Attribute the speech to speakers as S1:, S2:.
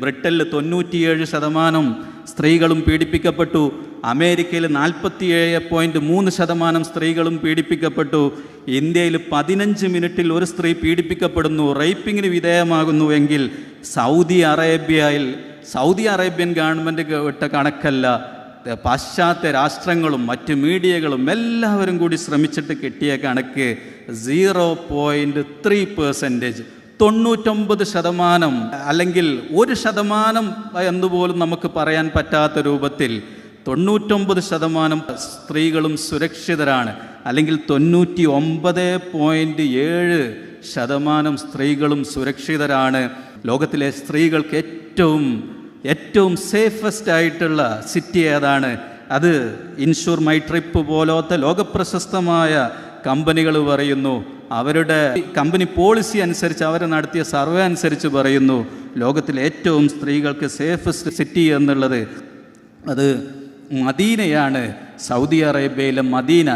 S1: ബ്രിട്ടനിൽ തൊണ്ണൂറ്റിയേഴ് ശതമാനം സ്ത്രീകളും പീഡിപ്പിക്കപ്പെട്ടു. അമേരിക്കയിൽ നാൽപ്പത്തിയേഴ് പോയിന്റ് മൂന്ന് ശതമാനം സ്ത്രീകളും പീഡിപ്പിക്കപ്പെട്ടു. ഇന്ത്യയിൽ പതിനഞ്ച് മിനിറ്റിൽ ഒരു സ്ത്രീ പീഡിപ്പിക്കപ്പെടുന്നു. റേപ്പിങ്ങിന് വിധേയമാകുന്നു എങ്കിൽ സൗദി അറേബ്യയിൽ സൗദി അറേബ്യൻ ഗവൺമെന്റ് വിട്ട കണക്കല്ല. പാശ്ചാത്യ രാഷ്ട്രങ്ങളും മറ്റ് മീഡിയകളും എല്ലാവരും കൂടി ശ്രമിച്ചിട്ട് കിട്ടിയ കണക്ക് സീറോ പോയിന്റ് ത്രീ പെർസെന്റേജ് തൊണ്ണൂറ്റൊമ്പത് ശതമാനം അല്ലെങ്കിൽ ഒരു ശതമാനം എന്നുപോലും നമുക്ക് പറയാൻ പറ്റാത്ത രൂപത്തിൽ തൊണ്ണൂറ്റൊമ്പത് ശതമാനം സ്ത്രീകളും സുരക്ഷിതരാണ്. അല്ലെങ്കിൽ തൊണ്ണൂറ്റി ഒമ്പത് പോയിന്റ് ഏഴ് ശതമാനം സ്ത്രീകളും സുരക്ഷിതരാണ്. ലോകത്തിലെ സ്ത്രീകൾക്ക് ഏറ്റവും ഏറ്റവും സേഫസ്റ്റ് ആയിട്ടുള്ള സിറ്റി ഏതാണ്? അത് ഇൻഷുർ മൈ ട്രിപ്പ് പോലത്തെ ലോകപ്രശസ്തമായ കമ്പനികൾ പറയുന്നു. അവരുടെ കമ്പനി പോളിസി അനുസരിച്ച് അവർ നടത്തിയ സർവേ അനുസരിച്ച് പറയുന്നു ലോകത്തിലെ ഏറ്റവും സ്ത്രീകൾക്ക് സേഫസ്റ്റ് സിറ്റി എന്നുള്ളത് അത് മദീനയാണ്. സൗദി അറേബ്യയിലെ മദീന.